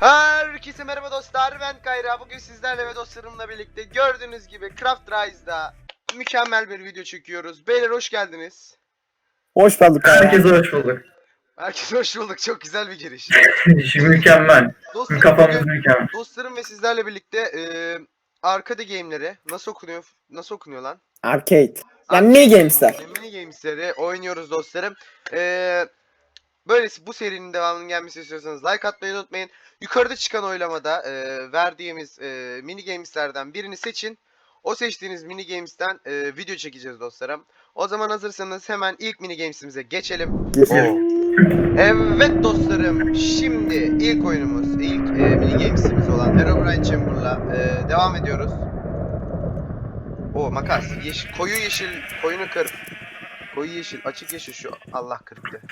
Herkese merhaba dostlar ben Kayra bugün sizlerle ve dostlarımla birlikte gördüğünüz gibi Craft Rise'da mükemmel bir video çekiyoruz. Beyler hoş geldiniz. Hoş bulduk. Herkese hoş bulduk. Herkese hoş bulduk çok güzel bir giriş. Mükemmel. Dostlarım, Kafamız mükemmel. dostlarım ve sizlerle birlikte e, arcade game'leri nasıl okunuyor nasıl okunuyor lan? Arcade. Yani mini gamesler. Mini games'leri oynuyoruz dostlarım. Ee, böylesi bu serinin devamının gelmesini istiyorsanız like atmayı unutmayın. Yukarıda çıkan oylamada e, verdiğimiz e, mini games'lerden birini seçin. O seçtiğiniz mini games'ten e, video çekeceğiz dostlarım. O zaman hazırsanız hemen ilk mini games'imize geçelim. Gir. Evet dostlarım, şimdi ilk oyunumuz, ilk e, mini games'imiz olan Herobrine Chamber'la e, devam ediyoruz. O makas, yeşil, koyu yeşil, koyunu kır. Koyu yeşil, açık yeşil şu. Allah kırptı.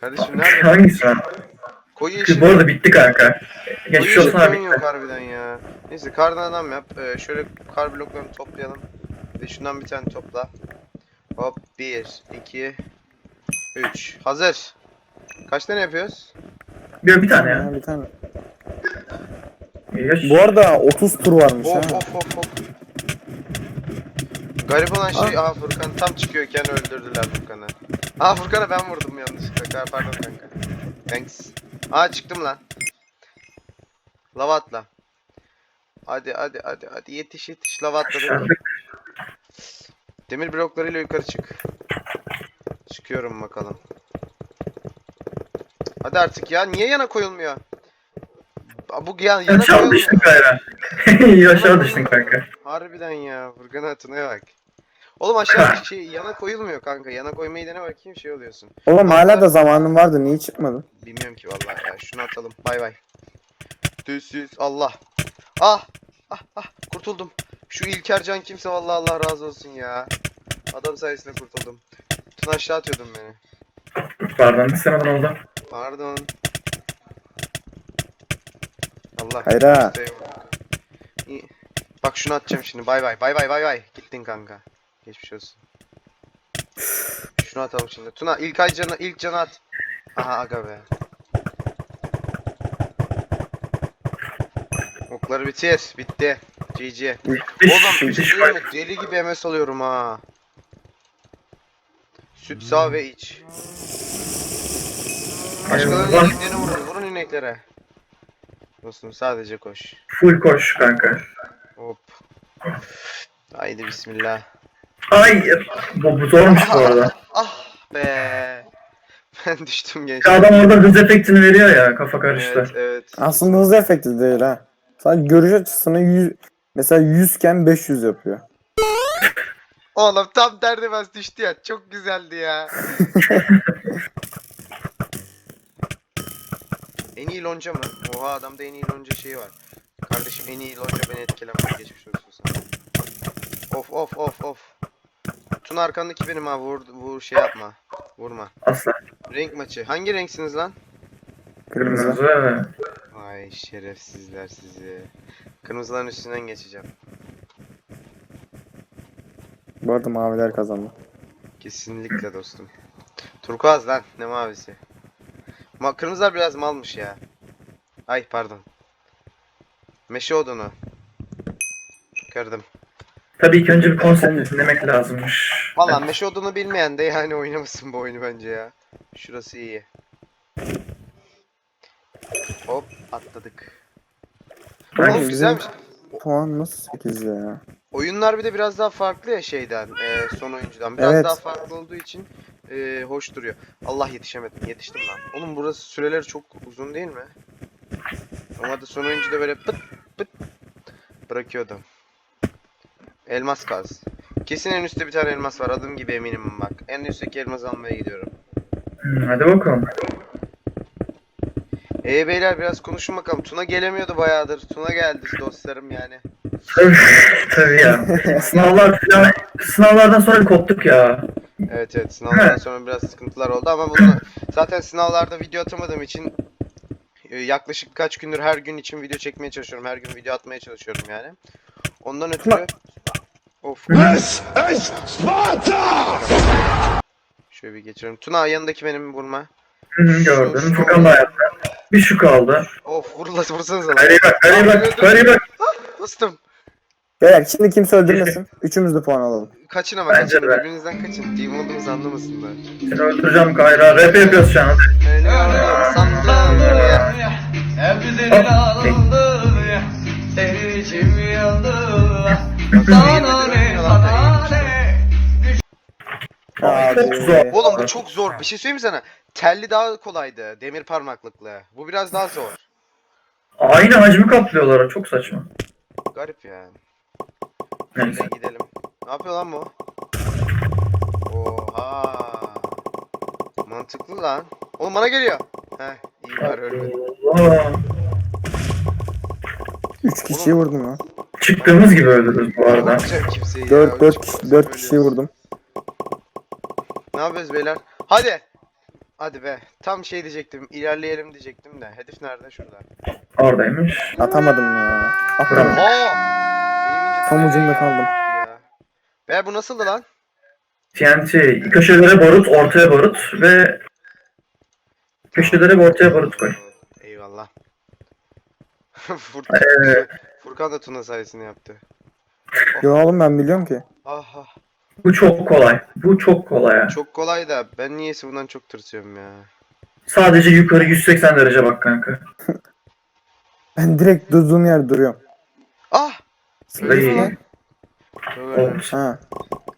Kardeşim nerede? Hangisi lan? Koyu yeşil. Bu arada bitti kanka. Geçmiş olsun abi. yok harbiden ya. Neyse kardan adam yap. E, şöyle kar bloklarını toplayalım. De şundan bir tane topla. Hop 1, 2, 3. Hazır. Kaç tane yapıyoruz? Bir, bir tane ya. Bir tane. Yaş. Bu arada 30 tur varmış ha. Of of of. Garip olan şey, aa Furkan tam çıkıyorken öldürdüler Furkan'ı. Aa Furkan'a ben vurdum yanlışlıkla. Pardon kanka. Thanks. Aa çıktım lan. Lava atla. Hadi hadi hadi hadi yetiş yetiş lava. Başardık. Demir bloklarıyla yukarı çık. Çıkıyorum bakalım. Hadi artık ya niye yana koyulmuyor? Aa, Bu yan, yana Aşağı koyulmuyor. düştün galiba. Aşağı düştün kanka. Harbiden ya. Furkan Atuna'ya bak. Oğlum aşağı şey yana koyulmuyor kanka. Yana koymayı dene bakayım şey oluyorsun. Oğlum hala da zamanın vardı niye çıkmadın? Bilmiyorum ki vallahi ya. Şunu atalım. Bay bay. Düzsüz Allah. Ah! Ah ah kurtuldum. Şu İlker Can kimse vallahi Allah razı olsun ya. Adam sayesinde kurtuldum. Tuna aşağı atıyordun beni. Pardon istemeden oldu. Pardon. Allah. Hayra. Bak şunu atacağım şimdi. Bay bay. Bay bay bay bay. Gittin kanka. Geçmiş olsun. Şunu atalım şimdi. Tuna ilk ay canı ilk canı at. Aha aga be. Okları bitir. Bitti. GG. Oğlum şey mi? Deli gibi MS alıyorum ha. Süt sağ ve iç. Başkalarının ineklerini vurun. Vurun ineklere. Dostum sadece koş. Full koş kanka. Hop. Haydi bismillah. Hayır. Bu, bu zormuş bu arada. Ah be. Ben düştüm gençler. adam orada hız efektini veriyor ya kafa karıştı. Evet evet. Aslında hız efekti değil ha. Sadece görüş açısını 100 mesela 100 iken 500 yapıyor. Oğlum tam derdemez düştü ya. Çok güzeldi ya. en iyi lonca mı? Oha adamda en iyi lonca şeyi var. Kardeşim en iyi lonca beni etkilemez. Geçmiş olsun sana. Of of of of. Tun arkandaki benim ha vur, vur şey yapma. Vurma. Asla. Renk maçı. Hangi renksiniz lan? Kırmızı. Kırmızı. Vay şerefsizler sizi. Kırmızıların üstünden geçeceğim. Bu arada maviler kazandı. Kesinlikle dostum. Turkuaz lan ne mavisi. Ma kırmızılar biraz malmış ya. Ay pardon. Meşe odunu. Kırdım. Tabii ilk önce bir konsept dinlemek lazımmış. Valla meşe odunu bilmeyen de yani oynamasın bu oyunu bence ya. Şurası iyi. Hop atladık. Kanka, Oğlum bizim- güzelmiş. Puan nasıl 8 ya? Oyunlar bir de biraz daha farklı ya şeyden, e, son oyuncudan. Biraz Evet. daha farklı olduğu için e, hoş duruyor. Allah yetişemedim, yetiştim lan. Oğlum burası süreleri çok uzun değil mi? Ama da son oyuncuda böyle pıt pıt bırakıyordum. Elmas kaz. Kesin en üstte bir tane elmas var. Adım gibi eminim bak. En üstteki elması almaya gidiyorum. Hmm, hadi bakalım. Ee beyler biraz konuşun bakalım. Tuna gelemiyordu bayağıdır. Tuna geldi dostlarım yani. Öf, tabii ya. Sınavlar falan, sınavlardan sonra koptuk ya. Evet evet sınavlardan sonra biraz sıkıntılar oldu ama bunu zaten sınavlarda video atamadığım için e, yaklaşık kaç gündür her gün için video çekmeye çalışıyorum. Her gün video atmaya çalışıyorum yani. Ondan ötürü Of. This is Sparta! Şöyle bir geçiyorum. Tuna yanındaki benim vurma. Hı hı, gördüm. Furkan da. Bir şu kaldı. Of vurla vursanıza lan. Kaleye bak, kaleye bak, kaleye bak. Bastım. Beyler şimdi kimse öldürmesin. Üçümüz de puan alalım. Kaçın ama Bence kaçın. de. Birbirinizden kaçın. Team olduğumuzu anlamasınlar. Seni öldüreceğim Kayra. Rap yapıyoruz şu an. Öyle oğlum sandım ya. Hep senin ağlandın ya Senin için yandım çok Abi. zor. Oğlum bu çok zor. Bir şey söyleyeyim mi sana? Telli daha kolaydı. Demir parmaklıklı. Bu biraz daha zor. Aynı hacmi kaplıyorlar. Çok saçma. Garip yani. Neyse. Gidelim. Ne yapıyor lan bu? Oha. Mantıklı lan. Oğlum bana geliyor. Heh iyi var ölmedim. Allah. Üç kişiyi vurdum ya. Çıktığımız gibi öldürürüz bu arada. Vurmayacağım kimseyi ya. Dört, dört, Çok kişi, basit dört kişiyi ölüyoruz. vurdum. Ne yapıyoruz beyler? Hadi. Hadi be. Tam şey diyecektim. İlerleyelim diyecektim de. Hedef nerede? Şurada. Oradaymış. Atamadım ya. Atamadım. Aa! Tam ucunda kaldım. Ya. Beyler bu nasıldı lan? TNT. Köşelere barut, ortaya barut ve köşelere ve ortaya barut koy. Eyvallah. Furkan, Evet. Furkan da Tuna sayesinde yaptı. Yo oğlum ben biliyorum ki. Ah ah. Bu çok kolay. Bu çok kolay ya. Çok kolay da ben niyeyse bundan çok tırsıyorum ya. Sadece yukarı 180 derece bak kanka. Ben direkt durduğum yerde duruyorum. Ah! Çok önemli. Olmuş. Ha.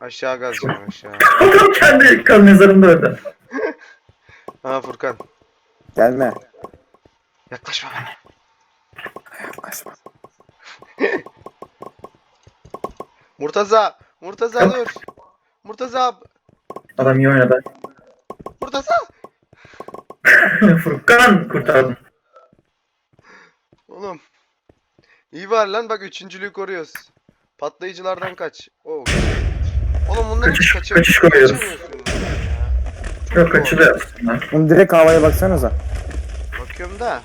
Aşağı gazlıyorum aşağı. Adam kendi kan mezarında öldü. Ha Furkan. Gelme. Yaklaşma bana. Yaklaşma. Murtaza! Murtaza dur! Murtaza! Adam iyi oynadı. Murtaza! Furkan kurtardın. Oğlum. İyi var lan bak üçüncülüğü koruyoruz. Patlayıcılardan kaç. Oo. Oğlum bunları Kaçış- kaçır- kaçış ya. Yok kaçılıyor aslında. Oğlum direkt havaya baksanıza. Bakıyorum da.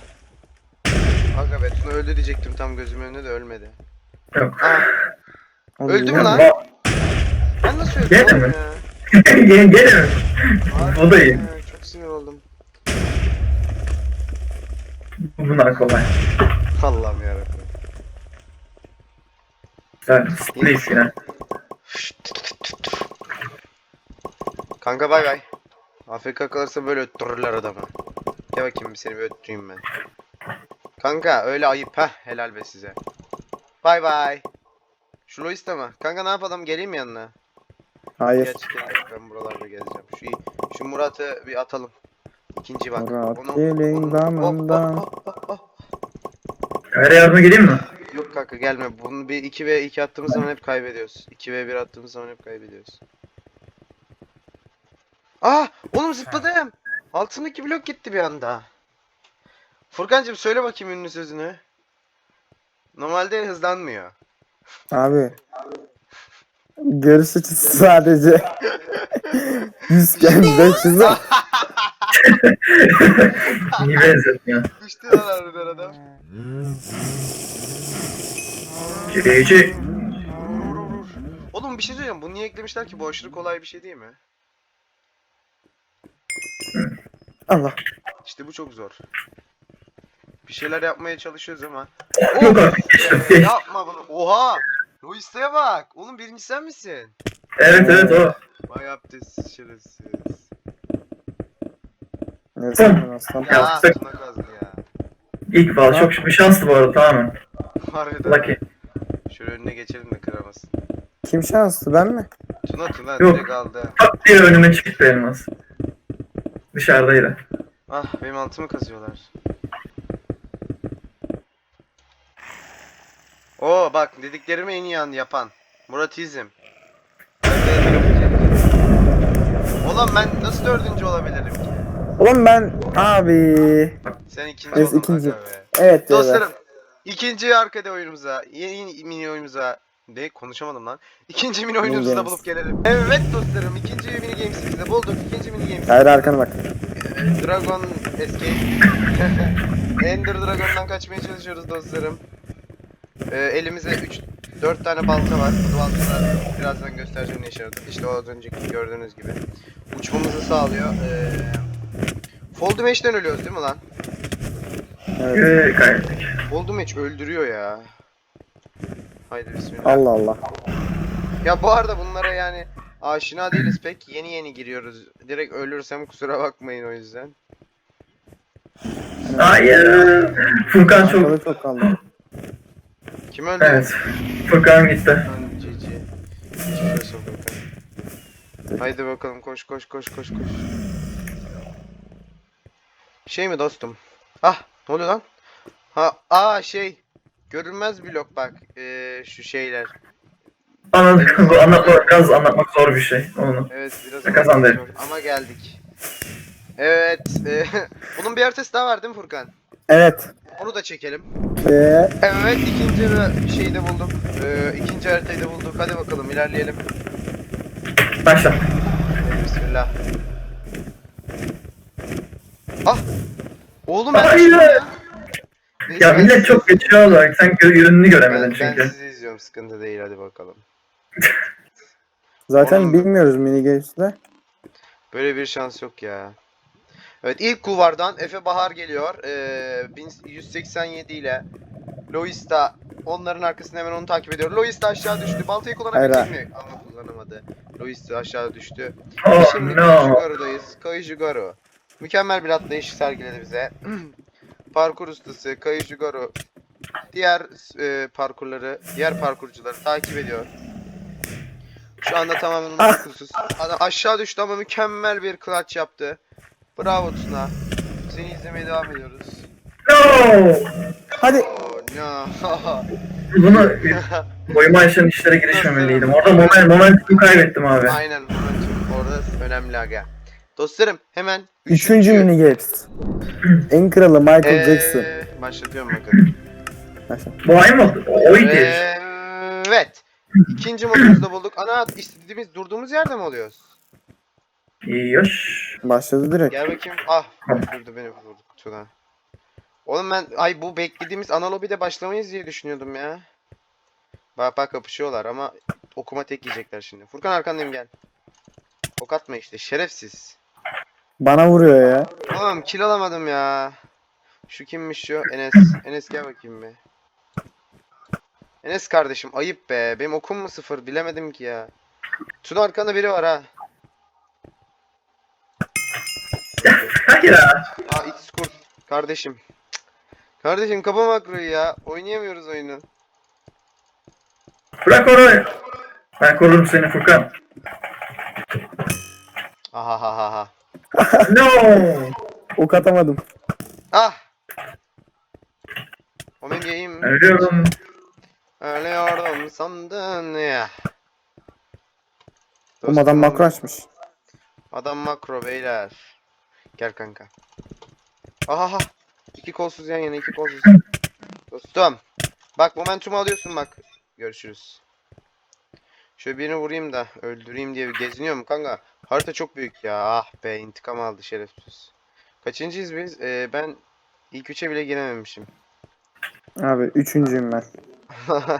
Aga be Tuna öldü diyecektim tam gözümün önünde de ölmedi. Yok. Oğlum Öldü mü lan? Ben nasıl öldüm Gene mi? ya? Gene gene mi? O da iyi. ya, Çok sinir oldum. Bunlar kolay. Allah'ım yarabbim. Güzel. Split yine. Kanka bay bay. AFK kalırsa böyle öttürürler adamı. Gel bakayım bir seni bir öttüreyim ben. Kanka öyle ayıp ha helal be size. Bay bay. Şu Lois de mi? Kanka ne yapalım geleyim mi yanına? Hayır. Geç gel ben buralarda gezeceğim. Şu şu Murat'ı bir atalım. İkinci bak. Murat Onu- gelin onu- damından. hop, hop, hop, hop, hop. Kayra yardıma geleyim mi? Yok kanka gelme. Bunu bir 2 ve 2 attığımız zaman hep kaybediyoruz. 2 ve 1 attığımız zaman hep kaybediyoruz. Ah! Oğlum zıpladım. Altındaki blok gitti bir anda. Furkancığım söyle bakayım ünlü sözünü. Normalde hızlanmıyor. Abi. Görüş açısı sadece 100 500 İyi benzetmiyor. Düştü lan harbiden adam. Oğlum bir şey söyleyeceğim. Bunu niye eklemişler ki? Bu aşırı kolay bir şey değil mi? Allah. İşte bu çok zor. Bir şeyler yapmaya çalışıyoruz ama. Yok. Geç. Yapma bunu. Oha! Luis'e bak. Oğlum birinci sen misin? Evet evet o. Vay abdest şerefsiz. Neyse ben aslan. Ya Yaptık. Tuna kazdı ya. İlk bal çok bir şanslı bu arada tamamen. Harbiden. Lucky. Şöyle önüne geçelim de kıramasın. Kim şanslı ben mi? Tuna Tuna Yok. direkt aldı. Tak diye önüme çıktı elmas. Dışarıdaydı. Ah benim altımı kazıyorlar. Oo bak dediklerimi en iyi an yapan. Muratizm. De. Oğlum ben nasıl dördüncü olabilirim ki? Oğlum ben abi. Sen ikinci Evet, oldun ikinci. be. Evet Dostlarım evet. ikinci arkada oyunumuza yeni mini oyunumuza ne konuşamadım lan. İkinci mini oyunumuzu da games. bulup gelelim. Evet dostlarım ikinci mini games'imizi de bulduk. İkinci mini games. Hayır arkana bak. Dragon Escape. Ender Dragon'dan kaçmaya çalışıyoruz dostlarım. Ee, elimize 3 4 tane balta var. Bu baltalar birazdan göstereceğim ne işe yaradığını. İşte o az önceki gördüğünüz gibi. Uçmamızı sağlıyor. Ee, Fall Damage'den ölüyoruz değil mi lan? Evet. Ve kaybettik. Oldum hiç öldürüyor ya. Haydi bismillah. Allah Allah. Ya bu arada bunlara yani aşina değiliz pek. Yeni yeni giriyoruz. Direkt ölürsem kusura bakmayın o yüzden. Hayır. Furkan çok... Arkada çok kaldı. Kim öldü? Evet. Furkan gitti. Lan cici. Olsun Furkan. Haydi bakalım koş koş koş koş koş. Şey mi dostum? Ah ne oluyor lan? Ha aa şey. Görünmez blok bak. Ee, şu şeyler. Anladık. Bu anlatmak, biraz anlatmak zor bir şey. Onu. Evet biraz anlatmak zor Ama geldik. Evet. e, bunun bir haritası daha var değil mi Furkan? Evet. Onu da çekelim. Ee, Evet ikinci bir şeyi de bulduk. Ee, ikinci haritayı da bulduk. Hadi bakalım ilerleyelim. Başla. Bismillah. Ah! Oğlum ben Hayır! ya. Neyse, Ya ben millet çok geçiyorlar. Sen gö- ürününü ben, göremedin ben çünkü. sizi izliyorum sıkıntı değil hadi bakalım. zaten Oğlum- bilmiyoruz mini games'de. Böyle bir şans yok ya. Evet ilk kulvardan Efe Bahar geliyor. Ee, 1187 ile Lois da onların arkasında hemen onu takip ediyor. Lois de aşağı düştü. Baltayı kullanabilecek mi? Ama kullanamadı. Lois de aşağı düştü. Oh Şimdi no. Kaijugaru'dayız. Kaijugaru. Mükemmel bir atlayış sergiledi bize. Parkur ustası Kaijugaru diğer e, parkurları, diğer parkurcuları takip ediyor. Şu anda tamamen uykusuz. Adam aşağı düştü ama mükemmel bir clutch yaptı. Bravo Tuna. Seni izlemeye devam ediyoruz. No. Hadi. Oh no. Bunu boyuma aşan işlere girişmemeliydim. Orada moment, momentumu kaybettim abi. Aynen momentum orada önemli aga. Dostlarım hemen Üçüncü mini games. en kralı Michael Jackson. Ee, başlatıyorum bakalım. Başla. Bu ay mı? O o idi. Evet. İkinci modumuzu da bulduk. Ana istediğimiz durduğumuz yerde mi oluyoruz? Yoş. Başladı direkt. Gel bakayım. Ah durdu beni vurduk Tuna. Oğlum ben ay bu beklediğimiz ana lobide başlamayız diye düşünüyordum ya. Bak bak kapışıyorlar ama okuma tek yiyecekler şimdi. Furkan arkandayım gel. Ok atma işte şerefsiz. Bana vuruyor ya. Oğlum kill alamadım ya. Şu kimmiş şu? Enes. Enes gel bakayım be. Enes kardeşim ayıp be. Benim okum mu sıfır bilemedim ki ya. Tuna arkanda biri var ha. Ha. Aa X kurt. Kardeşim. Kardeşim kapa makroyu ya. Oynayamıyoruz oyunu. Bırak onu. Ben korurum seni Furkan. Aha ha ha ha. No. Ok atamadım. Ah. O benim yayım. Ölüyorum. Ölüyordum sandın ya. Oğlum adam makro açmış. Adam makro beyler. Gel kanka. Aha. İki kolsuz yan yana iki kolsuz. Dostum. Bak momentumu alıyorsun bak. Görüşürüz. Şöyle birini vurayım da öldüreyim diye bir geziniyorum kanka. Harita çok büyük ya. Ah be intikam aldı şerefsiz. Kaçıncıyız biz? Ee, ben ilk üçe bile girememişim. Abi üçüncüyüm ben.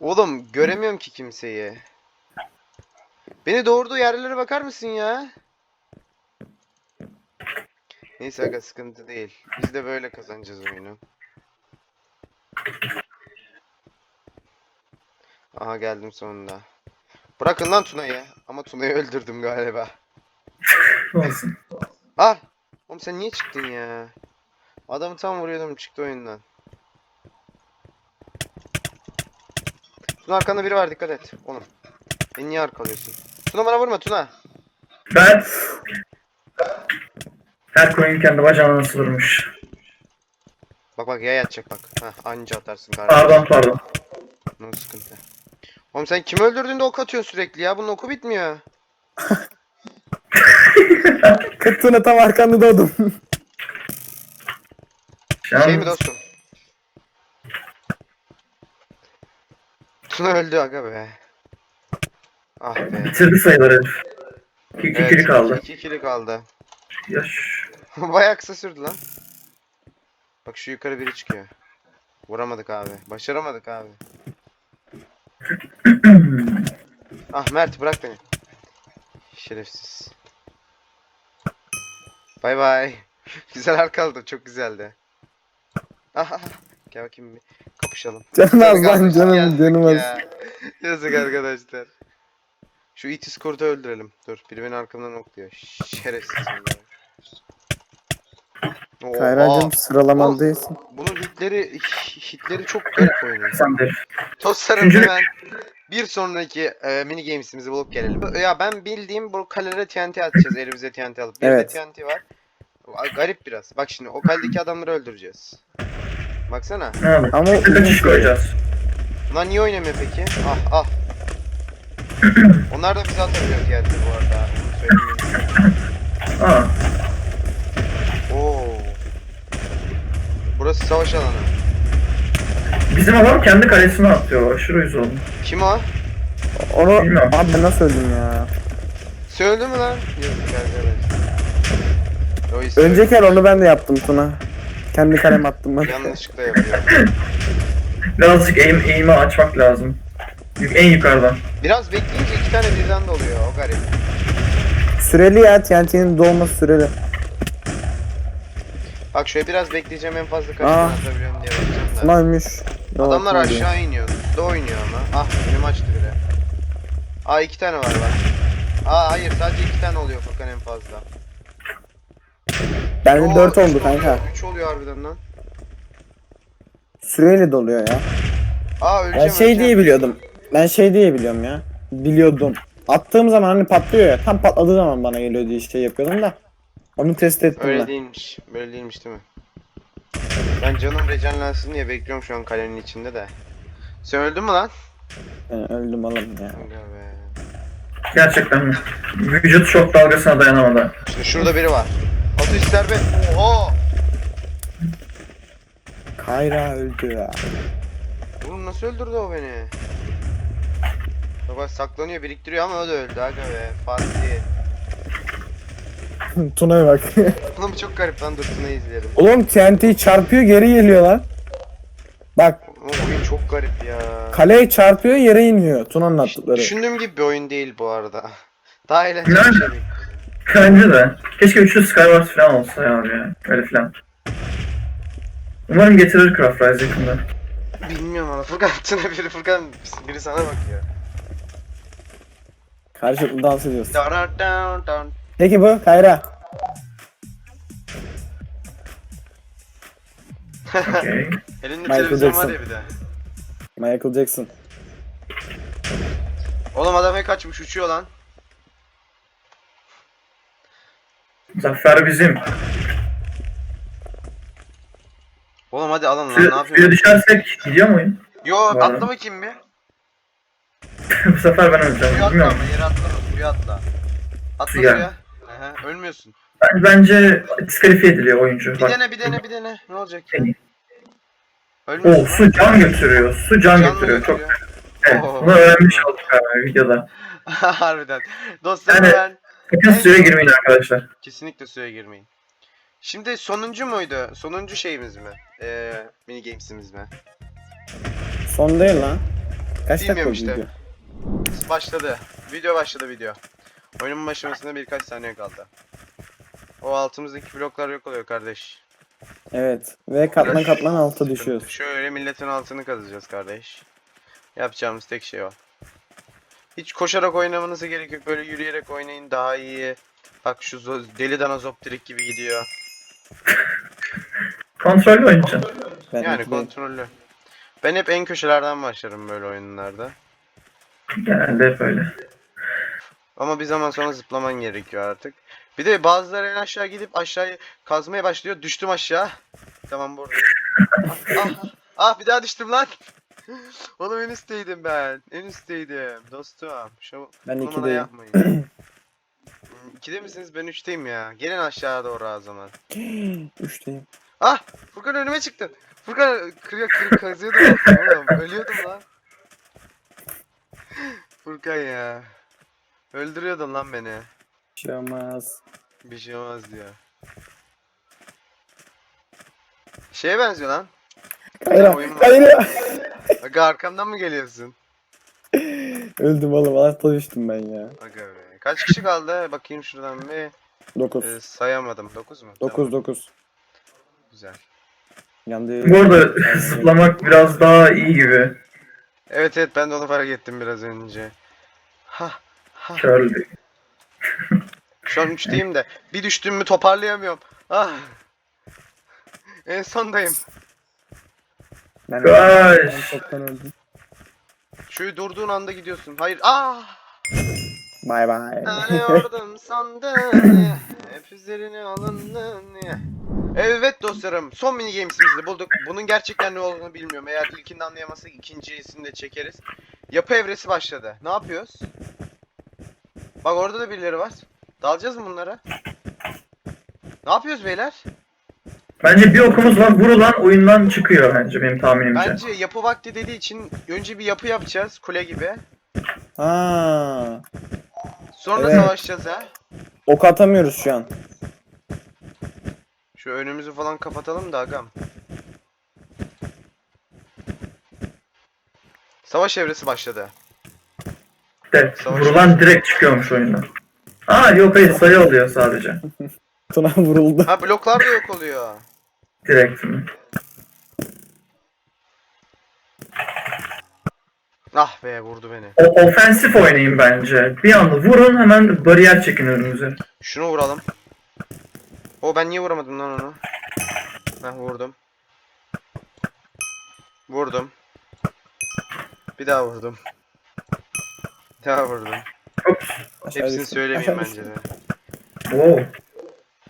Oğlum göremiyorum ki kimseyi. Beni doğurduğu yerlere bakar mısın ya? Neyse aga sıkıntı değil. Biz de böyle kazanacağız oyunu. Aha geldim sonunda. Bırakın lan Tuna'yı. Ama Tuna'yı öldürdüm galiba. Olsun. Ah! Oğlum sen niye çıktın ya? Adamı tam vuruyordum çıktı oyundan. Tuna arkanda biri var dikkat et. Oğlum. Beni niye arkalıyorsun? Tuna bana vurma Tuna. Ben her koyun kendi bacağına nasıl vurmuş. Bak bak yay atacak bak. Heh anca atarsın kardeşim. Pardon pardon. No sıkıntı. Oğlum sen kimi öldürdüğünde ok atıyorsun sürekli ya. Bunun oku bitmiyor. Kıttığına tam arkanda doğdum. An Şey mi dostum? Tuna öldü aga be. Ah be. bitirdi sayılar herif. İki, iki kili kaldı. 2 kili kaldı. Yaş. Bayağı kısa sürdü lan. Bak şu yukarı biri çıkıyor. Vuramadık abi. Başaramadık abi. ah Mert bırak beni. Şerefsiz. Bay bay. Güzel arkaldı. Çok güzeldi. Aha. Gel bakayım bir kapışalım. Canım az lan canım canım az. ya. Yazık arkadaşlar. Şu itis kurtu öldürelim. Dur biri beni arkamdan okluyor. Şerefsiz. Oha, Kayracığım sıralamalı değilsin. Bunun hitleri hitleri çok garip oynuyor. Sen. Dostlarım Üçüncü- hemen bir sonraki e, mini games'imizi bulup gelelim. Ya ben bildiğim bu kalelere TNT atacağız elimize TNT alıp. Bir Evet. de TNT var. Garip biraz. Bak şimdi o kaldeki adamları öldüreceğiz. Baksana. Olur. Ama Bir kaçış koyacağız. Bunlar niye oynamıyor peki? Ah ah. Onlar da bize atabiliyor TNT bu arada. Onu söyleyeyim. Aa. Oo. Burası savaş alanı. Bizim adam kendi kalesine atıyor. Aşırı yüz oldu. Kim o? onu Bilmiyorum. abi ben nasıl öldüm ya? Söyledi mi lan? O istiyor. Önceki el onu ben de yaptım Tuna. Kendi kalem attım ben. Yanlışlıkla yapıyor. Birazcık aim, aim'i açmak lazım. En yukarıdan. Biraz bekleyince iki tane birden de oluyor. O garip. Süreli ya TNT'nin doğması süreli. Bak şöyle biraz bekleyeceğim en fazla kaç Aa. tane atabiliyorum diye bakacağım da. Yok, Adamlar değil. aşağı iniyor. Da oynuyor ama. Ah benim açtı bile. Aa iki tane var bak. Aa hayır sadece iki tane oluyor Furkan en fazla. Bende 4 oldu kanka. 3 oluyor harbiden lan. Süreli doluyor ya. Aa öleceğim Ben şey öleceğim. diye biliyordum. Ben şey diye biliyorum ya. Biliyordum. Attığım zaman hani patlıyor ya. Tam patladığı zaman bana geliyor diye şey yapıyordum da. Onu test ettim Öyle ben. değilmiş. Böyle değilmiş değil mi? Ben canım regenlensin diye bekliyorum şu an kalenin içinde de. Sen öldün mü lan? Ben öldüm oğlum ya. Aga be. Gerçekten mi? Vücut şok dalgasına dayanamadı. İşte şurada biri var. Atış serbest. Oha! Kayra öldü ya. Oğlum nasıl öldürdü o beni? Bak saklanıyor biriktiriyor ama o da öldü aga be. Fatih. Tuna'ya bak. Oğlum çok garip lan dur şunu izleyelim. oğlum TNT çarpıyor geri geliyor lan. Bak O oyun çok garip ya. kaleye çarpıyor yere iniyor. Tuna'nın attıkları. Düşündüğüm gibi bir oyun değil bu arada. Daha eğlenceli bir şey. Bence de. Keşke üçlü Skywars falan olsa ya abi ya. Öyle falan. Umarım getirir Craft Rise yakında. Bilmiyorum ama Furkan Tuna biri Furkan biri sana bakıyor. Karşılıklı dans down. Peki bu Kayra. Okey. Elinde Michael televizyon var Jackson. ya bir de. Michael Jackson. Oğlum adam hep kaçmış uçuyor lan. Zafer bizim. Oğlum hadi alın lan ne Suya, suya yapıyorsun? düşersek gidiyor mu oyun? Yo Var. atla bakayım bir. Bu sefer ben öleceğim. Suya atla Bilmiyorum. ama yere atlama suya atla. Atla Suya. suya. Aha, ölmüyorsun. Ben, bence diskalifiye ediliyor oyuncu. Bir Bak. dene bir dene bir dene. Ne olacak Ölmüyorsun. su can götürüyor. Su can, Can mı götürüyor. Çok götürüyor? evet. Oo. Bunu öğrenmiş olduk abi videoda. Harbiden. Dostlarım Yani- ben Sakın suya girmeyin arkadaşlar. kesinlikle suya girmeyin. Şimdi sonuncu muydu? Sonuncu şeyimiz mi? Ee, mini games'imiz mi? Son değil lan. Kaç dakika Bilmiyorum oldu işte. video? Başladı. Video başladı video. Oyunun başlamasına birkaç saniye kaldı. O altımızdaki bloklar yok oluyor kardeş. Evet. Ve katman katman alta düşüyoruz. Şöyle milletin altını kazacağız kardeş. Yapacağımız tek şey o. Hiç koşarak oynamanıza gerek yok. Böyle yürüyerek oynayın daha iyi. Bak şu deli dana zoptirik gibi gidiyor. Kontrollü oynayacaksın. Ben Yani kontrollü. Ben hep en köşelerden başlarım böyle oyunlarda. Genelde hep öyle. Ama bir zaman sonra zıplaman gerekiyor artık. Bir de bazıları en aşağı gidip aşağıyı kazmaya başlıyor. Düştüm aşağı. Tamam buradayım. ah, ah, ah bir daha düştüm lan. Oğlum en üstteydim ben. En üstteydim dostum. Şu, Ben ikideyim. yapmayın. Hmm, İkide misiniz? Ben üçteyim ya. Gelin aşağı doğru o zaman. Üçteyim. Ah! Furkan önüme çıktın. Furkan kırıyor kırıyor kazıyordum oğlum. Ölüyordum lan. Furkan ya. Öldürüyordun lan beni. Bir şey olmaz. Bir şey olmaz diyor. Şeye benziyor lan. Kayra. oyun var. Kayra. Aga arkamdan mı geliyorsun? Öldüm oğlum. Altta düştüm ben ya. Aga be. Kaç kişi kaldı? Bakayım şuradan bir. 9. Ee, sayamadım. 9 mu? 9 Tamam, 9. güzel. Yandı. Bu arada zıplamak biraz daha iyi gibi. Evet evet ben de onu fark ettim biraz önce. Ha Şu an uçtayım da bir düştüm mü toparlayamıyorum. Ah. En sondayım. Ben, Ay. ben çoktan öldüm. Şu durduğun anda gidiyorsun. Hayır. Ah! Bay bay. Arıyordum sandın. Hep üzerine alındın. Evet dostlarım son mini games'imizi bulduk. Bunun gerçekten ne olduğunu bilmiyorum. Eğer ilkini anlayamazsak ikincisini de çekeriz. Yapı evresi başladı. Ne yapıyoruz? Bak orada da birileri var. Dalacağız mı bunlara? Ne yapıyoruz beyler? Bence bir okumuz var. Vurulan oyundan çıkıyor bence benim tahminimce. Bence yapı vakti dediği için önce bir yapı yapacağız kule gibi. Ha. Sonra Evet. savaşacağız ha. Ok atamıyoruz şu an. Şu önümüzü falan kapatalım da agam. Savaş evresi başladı. De, Savaş- vurulan direkt çıkıyormuş oyundan. Aa yok hayır sayı oluyor sadece. Tuna vuruldu. Ha bloklar da yok oluyor. Direkt mi? Ah be vurdu beni. O ofensif oynayın bence. Bir anda vurun hemen bariyer çekin önünüze. Şunu vuralım. O ben niye vuramadım lan onu? Heh vurdum. Vurdum. Bir daha vurdum. Daha vurdum. Hepsini söylemeyeyim bence de. Wow.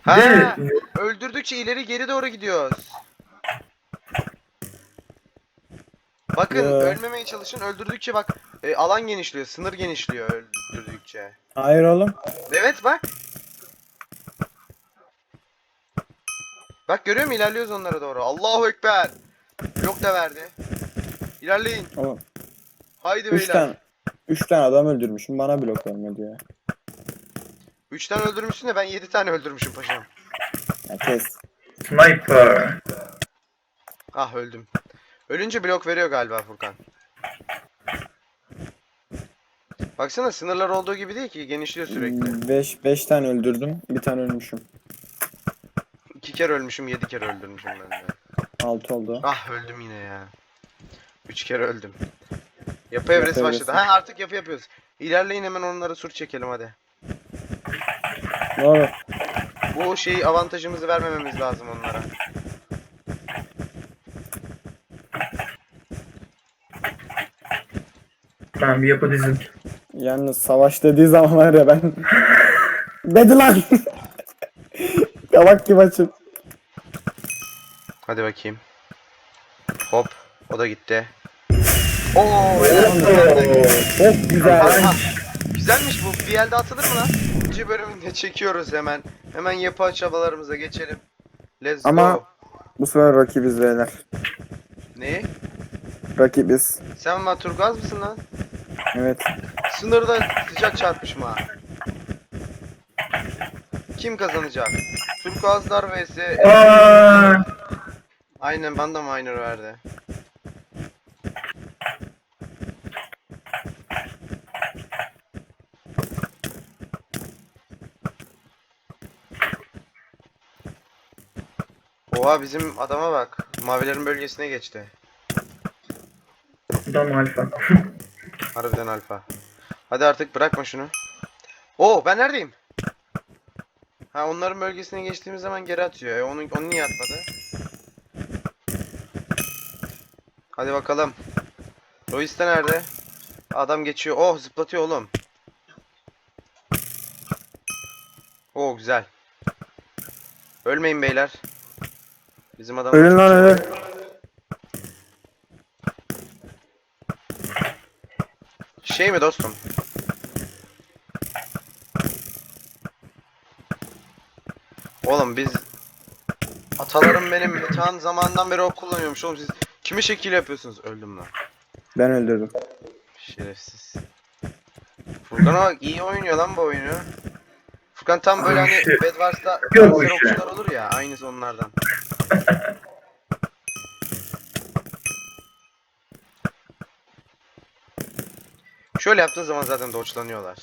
Ha, öldürdükçe ileri geri doğru gidiyoruz. Bakın Ya. ölmemeye çalışın. Öldürdükçe bak e, alan genişliyor, sınır genişliyor öldürdükçe. Hayır oğlum. Evet bak. Bak görüyor musun ilerliyoruz onlara doğru. Allahu ekber. Blok da verdi. İlerleyin. Oğlum. Haydi 3 beyler. tane 3 tane adam öldürmüşüm. Bana blok vermedi ya. 3 tane öldürmüşsün de ben 7 tane öldürmüşüm paşam. ya kes. sniper. Ah öldüm. Ölünce blok veriyor galiba Furkan. Baksana sınırlar olduğu gibi değil ki genişliyor sürekli. 5 5 tane öldürdüm. Bir tane ölmüşüm. İki kere ölmüşüm, yedi kere öldürmüşüm ben de. 6 oldu. Ah öldüm yine ya. Üç kere öldüm. Yapı evresi Yapı başladı. evresi. Ha artık yapı yapıyoruz. İlerleyin hemen onlara sur çekelim hadi. Ne olur. Bu şeyi avantajımızı vermememiz lazım onlara. Ben bir yapı dizim. Yalnız savaş dediği zaman var ya ben... Dedi lan! Kavak gibi açım. Hadi bakayım. Hop. O da gitti. Oo, helal. Çok güzel. Aha, Güzelmiş bu. Bir elde atılır mı lan? İkinci bölümünde çekiyoruz hemen. Hemen yapı çabalarımıza geçelim. Let's Ama- go. Bu sefer rakibiz beyler. Ne? Rakibiz. Sen Maturgaz mısın lan? Evet. Sınırda sıcak çarpışma. Kim kazanacak? Turkuazlar vs. Aa, Aynen bana da minor verdi. Oha bizim adama bak. Mavilerin bölgesine geçti. Dam alfa. Harbiden alfa. Hadi artık bırakma şunu. Oo ben neredeyim? Ha onların bölgesine geçtiğimiz zaman geri atıyor. E, onu, onu niye atmadı? Hadi bakalım. Lois de nerede? Adam geçiyor. Oh zıplatıyor oğlum. Oh güzel. Ölmeyin beyler. Bizim adam Ölün lan ölün. Şey mi dostum? Oğlum biz Atalarım benim metan zamandan beri ok kullanıyormuş oğlum siz kimi şekil yapıyorsunuz? Öldüm lan. Ben öldürdüm. Şerefsiz. Furkan'a bak iyi oynuyor lan bu oyunu. Furkan tam böyle hani şey- Bedwars'ta olur ya aynısı onlardan. Şöyle yaptığın zaman zaten doçlanıyorlar.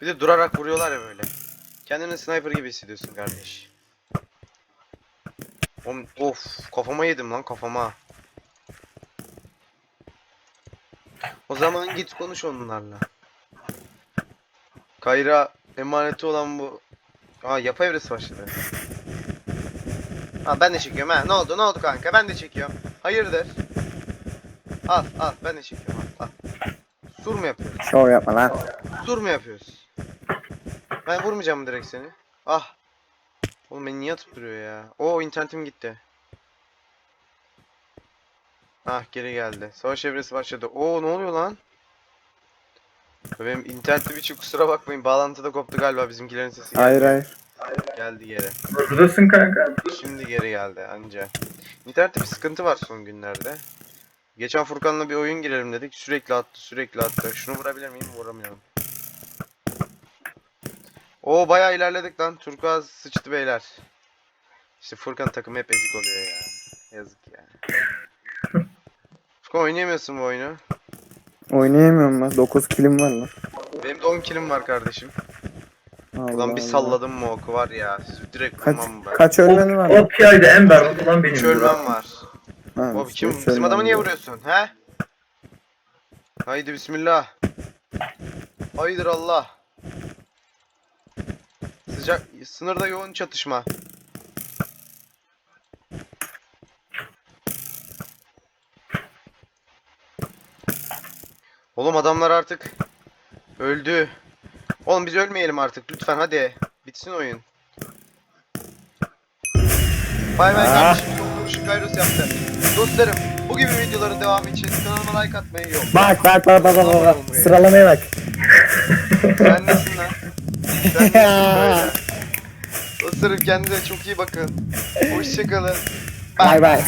Bir de durarak vuruyorlar ya böyle. Kendini sniper gibi hissediyorsun kardeş. Of kafama yedim lan kafama. O zaman git konuş onlarla. Kayra emaneti olan bu. Aa yapay evresi başladı. Ha ben de çekiyorum ha. Ne oldu ne oldu kanka ben de çekiyorum. Hayırdır? Al al ben de çekiyorum al al. Sur mu yapıyoruz? Şov yapma lan. Sur mu yapıyoruz? Ben vurmayacağım mı direkt seni? Ah. Oğlum beni niye atıp duruyor ya? Oo internetim gitti. Ah geri geldi. Savaş evresi başladı. Oo ne oluyor lan? Benim internetim için kusura bakmayın. Bağlantıda koptu galiba bizimkilerin sesi. geldi. Hayır hayır. Geldi geri. Buradasın kanka. Şimdi geri geldi anca. İnternette bir sıkıntı var son günlerde. Geçen Furkan'la bir oyun girelim dedik. Sürekli attı, sürekli attı. Şunu vurabilir miyim? Vuramıyorum. Oo bayağı ilerledik lan. Turkuaz sıçtı beyler. İşte Furkan takımı hep ezik oluyor ya. Yazık ya. Furkan oynayamıyorsun bu oyunu. Oynayamıyorum ben. 9 kilim var lan. Benim de 10 kilim var kardeşim. Ulan bir salladım mı oku var ya. Direkt Kaç, vurmam ben. kaç ölmeni var? O PI'de en berbat olan benim. Üç ölmem var. Ha, Abi kim? üç Bizim ölmen adamı niye var. vuruyorsun? He? Haydi bismillah. Haydır Allah. Sıcak sınırda yoğun çatışma. Oğlum adamlar artık öldü. Oğlum biz ölmeyelim artık lütfen hadi. Bitsin oyun. Bay bay Ah. kardeşim çok Kairos yaptı. Dostlarım bu gibi videoların devamı için kanalıma like atmayı yok. Bak bak bak bak bak bak. Sıralamaya bak. Sen nesin lan? Sen nesin böyle? Dostlarım kendinize çok iyi bakın. Hoşçakalın. Bay bay.